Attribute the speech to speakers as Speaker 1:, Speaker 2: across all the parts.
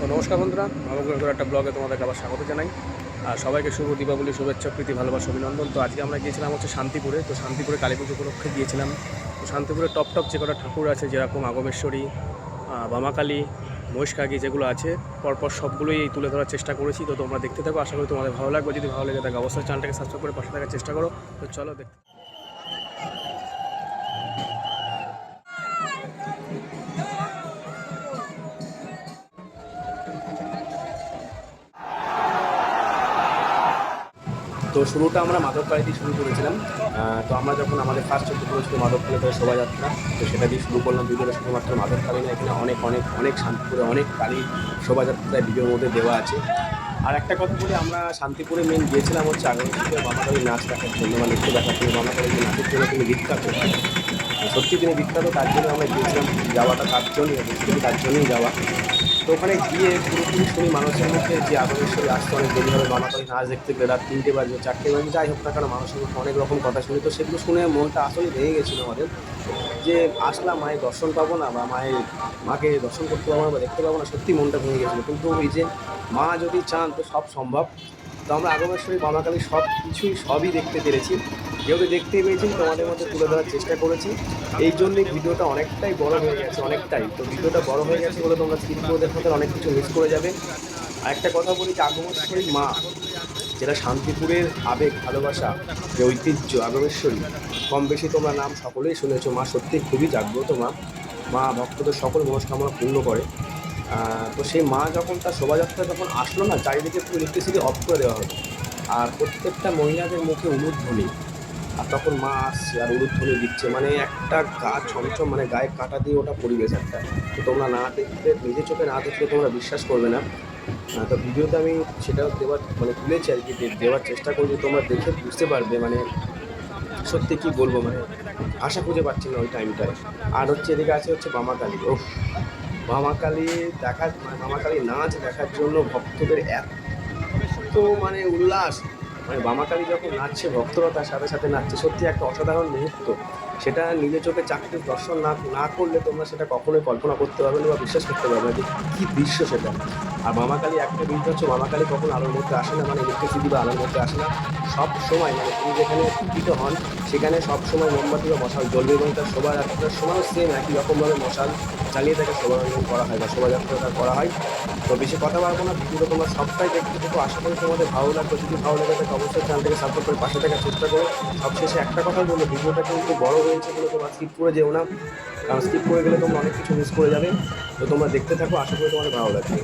Speaker 1: তো নমস্কার বন্ধুরা নবগ্রহ একটা ব্লগে তোমাদেরকে আবার স্বাগত জানাই। আর সবাইকে শুভ দীপাবলি, শুভেচ্ছা, প্রীতি, ভালোবাসা, অভিনন্দন। তো আজকে আমরা গিয়েছিলাম হচ্ছে শান্তিপুরে। তো শান্তিপুরে কালী পুজো উপলক্ষে গিয়েছিলাম। তো শান্তিপুরে টপ টপ যে কটা ঠাকুর আছে, যেরকম আগমেশ্বরী বামাকালী, মহিষকাগি যেগুলো আছে, পরপর সবগুলোই তুলে ধরার চেষ্টা করেছি। তো তোমরা দেখতে থাকো। আশা করি তোমাদের ভালো লাগবে। যদি ভালো লাগে থাকে, অবশ্যই চ্যানেলটাকে সাবস্ক্রাইব করে পাশে থাকার চেষ্টা করো। তো চলো দেখতে তো শুরুটা আমরা মাদকপাড়ি দিয়ে শুরু করেছিলাম। তো আমরা যখন আমাদের ফার্স্ট চলতে করেছিল মাদকপাড়ি করে শোভাযাত্রা, তো সেটা দিয়ে শুরু করলাম ভিডিওটা শুধুমাত্র মাদকপাড়ি না এখানে অনেক অনেক অনেক শান্তিপুরে অনেক কালী শোভাযাত্রায় ভিডিওর মধ্যে দেওয়া আছে। আর একটা কথা বলি, আমরা শান্তিপুরে মেন গিয়েছিলাম হচ্ছে আগামী থেকে মামাকালী নাচ দেখার জন্য মানে নৃত্য দেখার জন্য। মামাকালী যে নাচের জন্য তিনি বিখ্যাত। সত্যি তিনি বিখ্যাত, তার জন্য আমরা গিয়েছিলাম যাওয়াটা তার জন্যই তার জন্যই যাওয়া। তো ওখানে গিয়ে পুরোপুরি শুনি মানুষের মধ্যে যে আগমেশ্বরী আসতে অনেক দেরি হবে। মামাকালী নাচ দেখতে গেলে রাত তিনটে বাজবে চারটে বাজবে যাই হোক না কেন মানুষের মধ্যে অনেক রকম কথা শুনি। তো সেগুলো শুনে মনটা আসলে ভেঙে গেছিল আমাদের যে আসলাম, মায়ের দর্শন পাবো না বা মায়ের, মাকে দর্শন করতে পারব না বা দেখতে পাবো না সত্যি মনটা ভেঙে গেছিল। কিন্তু ওই যে মা যদি চান তো সব সম্ভব। তো আমরা আগমেশ্বরী মামাকালী সব কিছুই সবই দেখতে পেরেছি। যেহেতু দেখতেই পেয়েছি তোমাদের মধ্যে তুলে ধরার চেষ্টা করেছি। এই জন্যই ভিডিওটা অনেকটাই বড় হয়ে গেছে, অনেকটাই। তো ভিডিওটা বড় হয়ে গেছে বলে তোমরা স্কিপ করে দেখাতে অনেক কিছু মিস করে যাবে। আর একটা কথা বলি যে আগমেশ্বরী মা, যেটা শান্তিপুরের আবেগ, ভালোবাসা, যে ঐতিহ্য আগমেশ্বরী কম বেশি তোমরা নাম সকলেই শুনেছো। মা সত্যি খুবই জাগ্রত মা। মা ভক্তদের সকল মনস্কামনা পূর্ণ করে। তো সেই মা যখন তার শোভাযাত্রা যখন আসলো না, চারিদিকে পুরো ইলেকট্রিসিটি অফ করে দেওয়া হলো। আর প্রত্যেকটা মহিলাদের মুখে উলুধ্বনি। আর তখন মা আসছে আর উলুধ্বনি দিচ্ছে। মানে একটা গা ছমছম মানে গায়ে কাটা দিয়ে ওটা পরিবেশ একটা। তো তোমরা না দেখতে নিজের চোখে না দেখলে তোমরা বিশ্বাস করবে না। তো ভিডিওতে আমি সেটা দেওয়ার মানে তুলেছি আর কি দেওয়ার চেষ্টা করছি তোমরা দেখে বুঝতে পারবে মানে সত্যি কী বলব মানে আশা খুঁজে পাচ্ছি না ওই টাইমটায় আর হচ্ছে এদিকে আছে হচ্ছে মামাকালী ও মামাকালী দেখার মানে মামাকালী নাচ দেখার জন্য ভক্তদের এত মানে উল্লাস। মানে বামাকালী যখন নাচছে, ভক্তরা তার সাথে সাথে নাচছে, সত্যি একটা অসাধারণ মুহূর্ত। সেটা নিজের চোখে চাকরির দর্শন না না করলে তোমরা সেটা কখনোই কল্পনা করতে পারবে না বা বিশ্বাস করতে পারবে না যে কী দৃশ্য সেটা। আর মামাকালী একটা বিষয় হচ্ছে মামাকালী কখন আলোর মধ্যে আসে না মানে ইলেকট্রিসিটি বা আলোর মধ্যে আসে না। সব সময় মানে তুমি যেখানে পীড়িত হন সেখানে সব সময় মোমবাতি বা মশাল জ্বলবে এবং তার শোভাযাত্রার সময়ও সেম একই রকমভাবে মশাল চালিয়ে তাকে শোভারঞ্জন করা হয় বা শোভাযাত্রাটা করা হয়। তো বেশি কথা বলব না ভিডিও তোমরা সবটাই দেখতে থাকো। আশা করি তোমাদের ভালো লাগবে। যদি ভালো লাগে তাহলে অবশ্যই চ্যানেলটাকে সাপোর্ট করে পাশে থাকার চেষ্টা করো। সবশেষে একটা কথাই বলব, ভিডিওটা কিন্তু বড় হয়েছে বলে তোমরা স্কিপ করে যেও না। কারণ স্কিপ করে গেলে তোমরা অনেক কিছু মিস করে যাবে। তো তোমরা দেখতে থাকো, আশা করি তোমাদের ভালো লাগবে।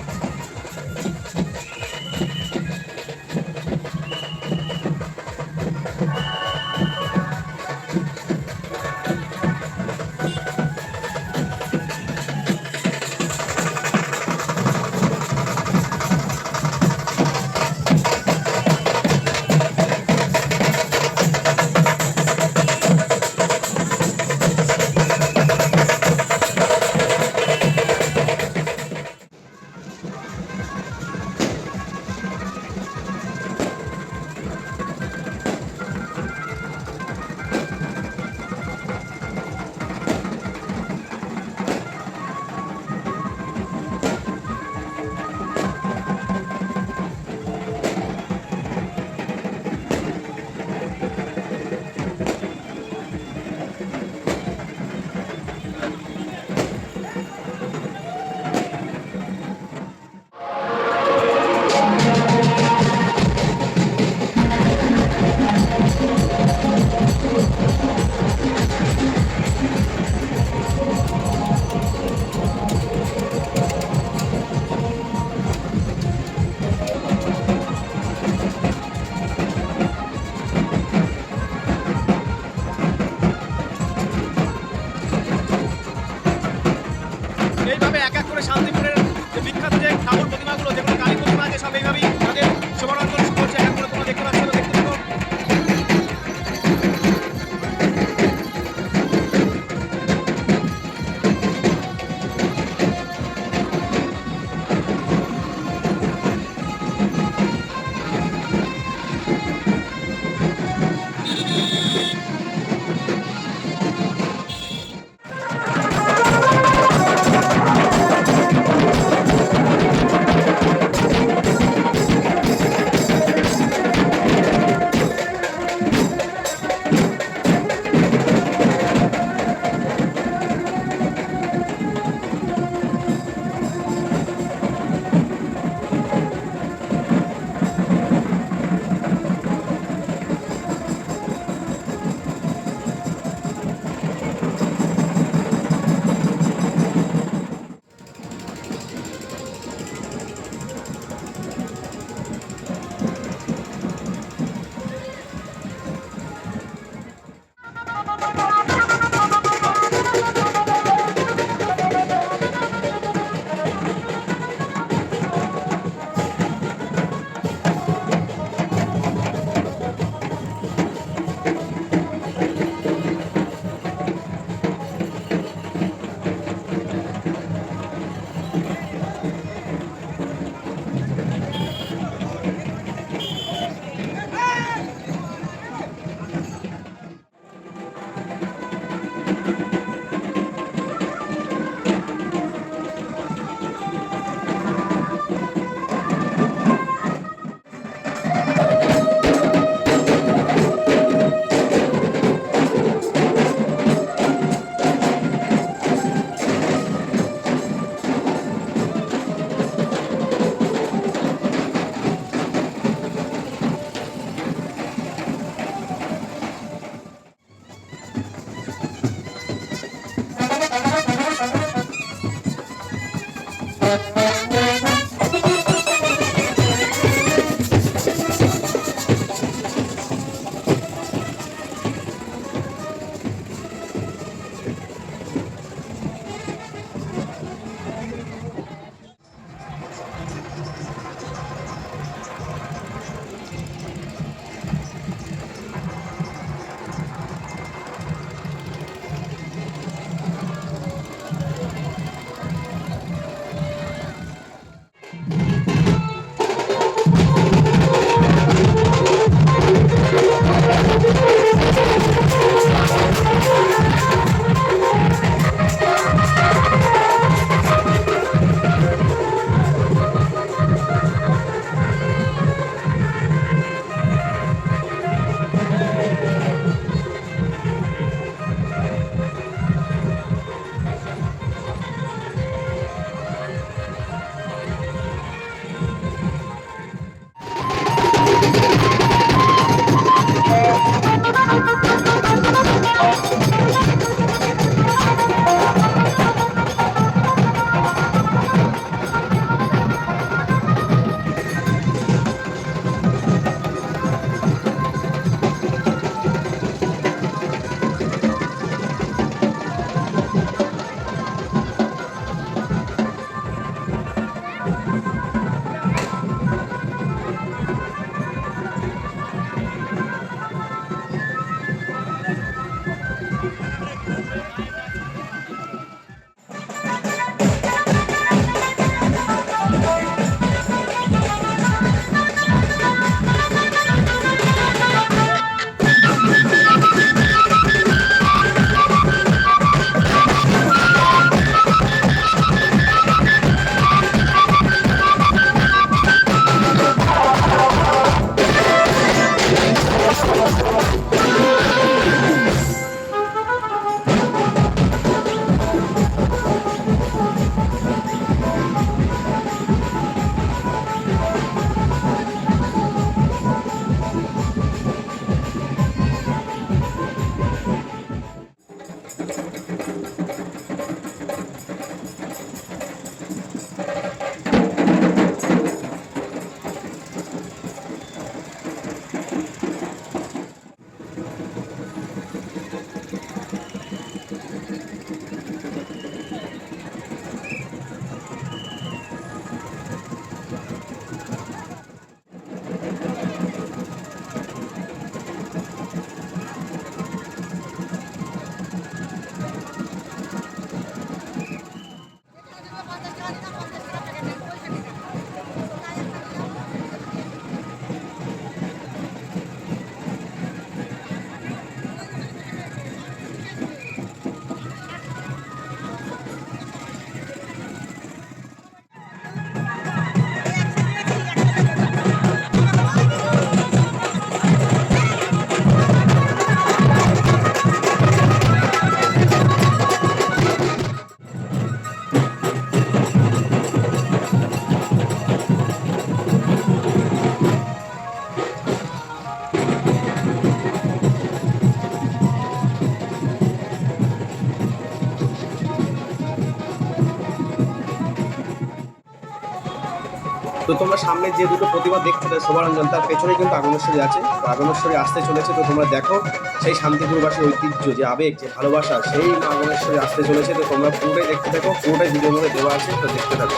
Speaker 1: তো তোমরা সামনে যে দুটো প্রতিমা দেখতে পাচ্ছ শোভারঞ্জন, তার পেছনে কিন্তু আগমেশ্বরী আছে। তো আগমেশ্বরী আসতে চলেছে, তো তোমরা দেখো সেই শান্তিপুরবাসীর ঐতিহ্য, যে আবেগ, যে ভালোবাসা, সেই আগমেশ্বরী আসতে চলেছে। তো তোমরা পুরোটাই দেখতে থাকো, পুরোটাই ভিডিওর মধ্যে দেওয়া আছে, তো দেখতে থাকো।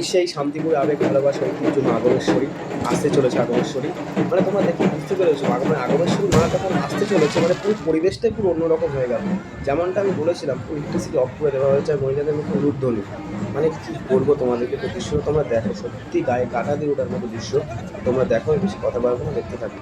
Speaker 1: এই সেই শান্তিপুর আবেগ, ভালোবাসা, ঐতিহ্য, মা আগমেশ্বরী আসতে চলেছে আগমেশ্বরী। মানে তোমরা দেখে বুঝতে পেরেছ আগমন আগমেশ্বরী মা তখন আসতে চলেছে মানে পুরো পরিবেশটাই পুরো অন্যরকম হয়ে গেল। যেমনটা আমি বলেছিলাম পুরো ইলেকট্রিসিটি অফ করে দেওয়া হয়েছে আর মহিলাদের মুখে উলুধ্বনি মানে কী করব তোমাদেরকে, তো দৃশ্যটা তোমরা দেখো, সত্যি গায়ে কাটা দিয়ে ওঠার মতো দৃশ্য। তোমরা দেখো বেশি কথা বলব না, দেখতে থাকো।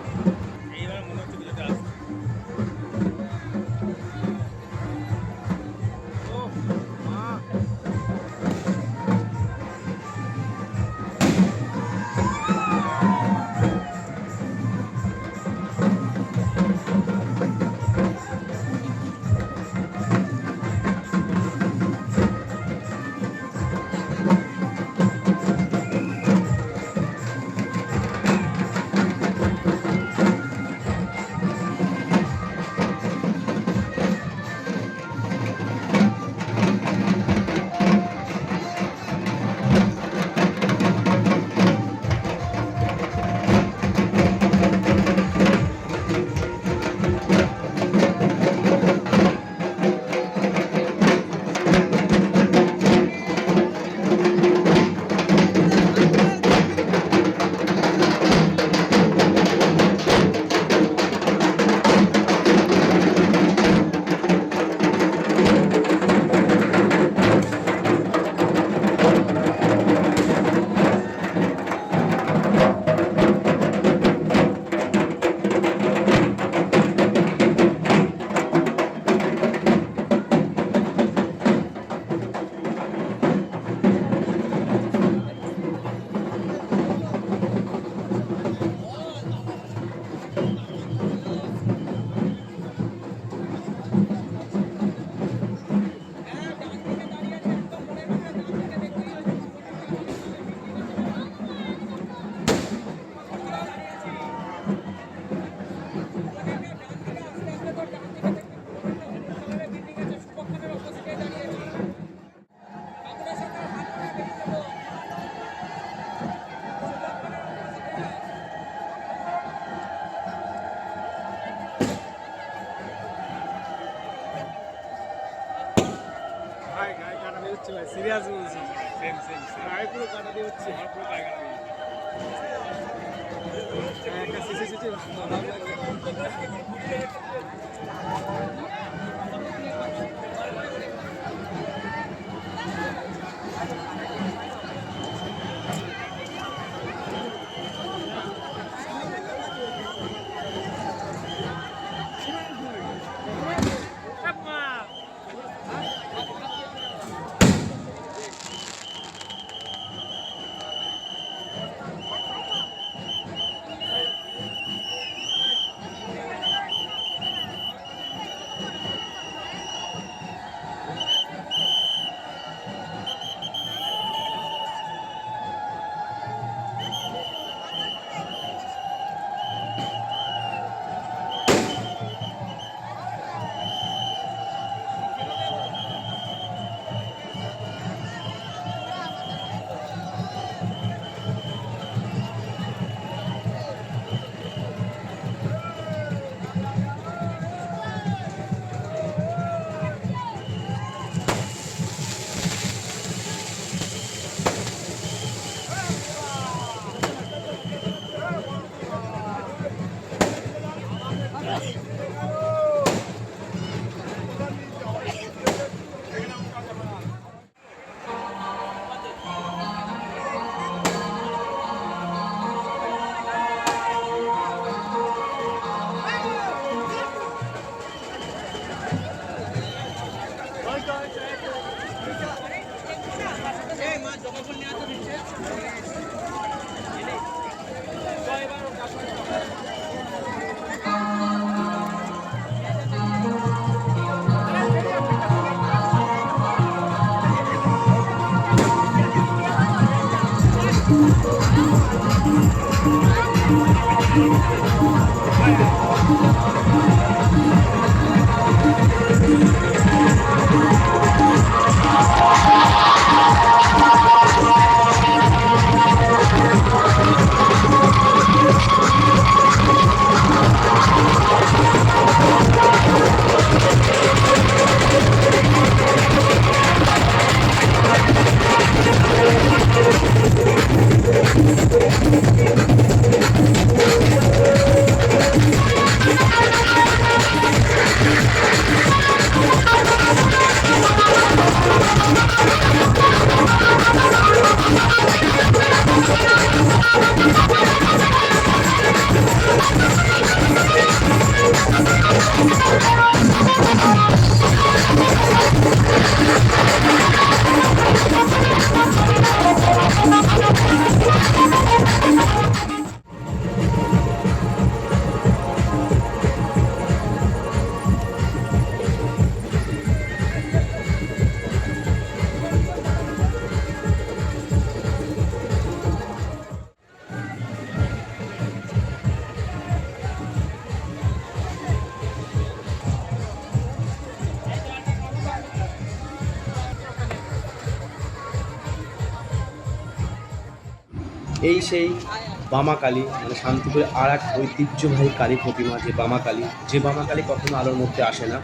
Speaker 1: বামাকালী মানে শান্তিপুরে আর এক ঐতিহ্যবাহী কালী প্রতিমা যে বামা কালী যে বামা কালী কখনো আলোর মধ্যে আসে না।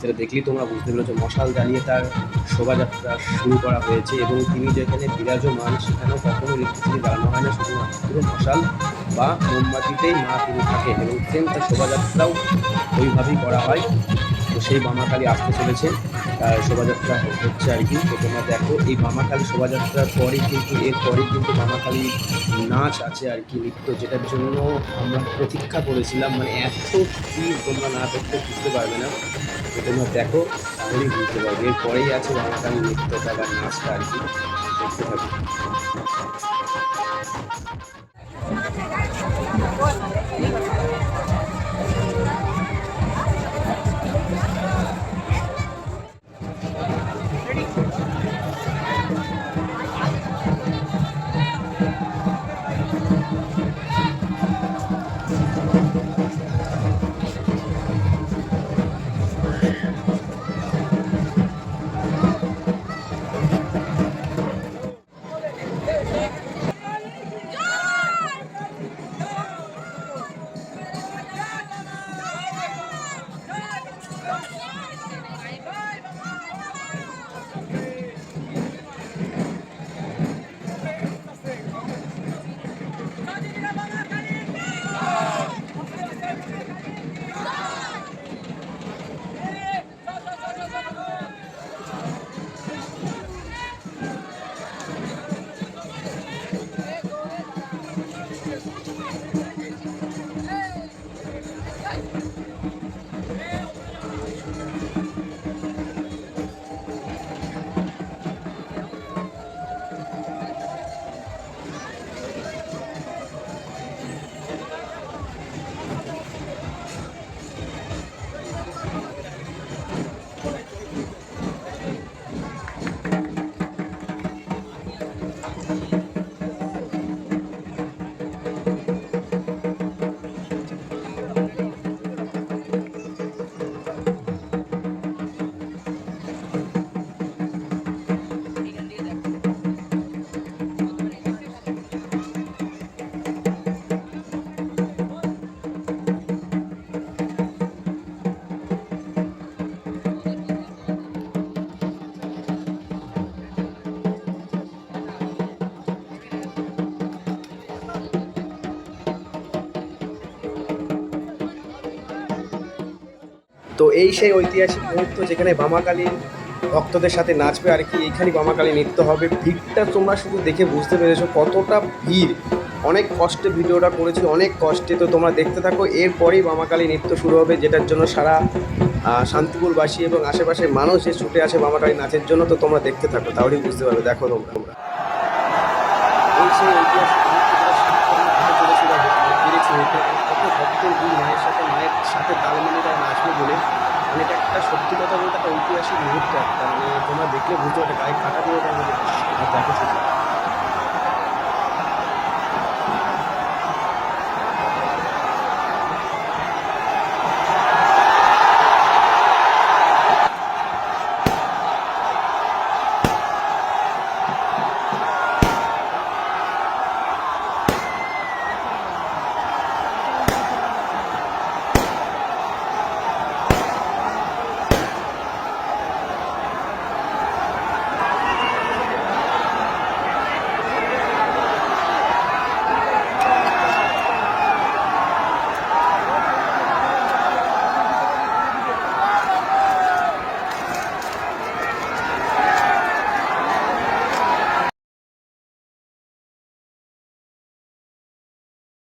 Speaker 1: সেটা দেখলেই তোমরা বুঝতে পেরেছ। মশাল জ্বালিয়ে তার শোভাযাত্রা শুরু করা হয়েছে এবং তিনি যেখানে বিরাজমান, সেখানেও কখনো ইলেকট্রিসিটি জ্বালানো হয় না। শুধুমাত্র মশাল বা মোমবাতিতেই মা তিনি থাকেন এবং সেম তার শোভাযাত্রাও ওইভাবেই করা হয়। তো সেই বামাকালী আসতে চলেছে। তার শোভাযাত্রা হচ্ছে আর কি। তো তোমরা দেখো, এই বামাকালী শোভাযাত্রার পরেই কিন্তু এরপরেই কিন্তু বামাকালী নাচ আছে আর কি, নৃত্য, যেটার জন্য আমরা প্রতীক্ষা করেছিলাম। মানে এত কি তোমরা না দেখতে বুঝতে পারবে না। তো তোমরা দেখো তাহলেই বুঝতে পারবে। এরপরেই আছে বামাকালী নৃত্যটা বা নাচটা আর কি। দেখতে থাকো। এই সেই ঐতিহাসিক মুহূর্ত যেখানে বামাকালীর ভক্তদের সাথে নাচবে আর কি এইখানে বামাকালী নৃত্য হবে। ভিড়টা তোমরা শুধু দেখে বুঝতে পেরেছ কতটা ভিড়। অনেক কষ্টে ভিডিওটা করেছি, অনেক কষ্টে। তো তোমরা দেখতে থাকো, এরপরেই বামাকালী নৃত্য শুরু হবে, যেটার জন্য সারা শান্তিপুরবাসী এবং আশেপাশের মানুষ যে ছুটে আসে বামাকালী নাচের জন্য, তো তোমরা দেখতে থাকো, তাহলেই বুঝতে পারবে। দেখো তোমরা। তোমরা সাথে সাথে তাল মিলিয়ে নাচবে বলে একটা সত্যি কথা বলতে একটা ঐতিহাসিক মুহূর্ত একটা মানে তোমরা দেখলে বুঝতে পারবে, গায়ে কাটা দিয়ে হ্যাঁ, দেখো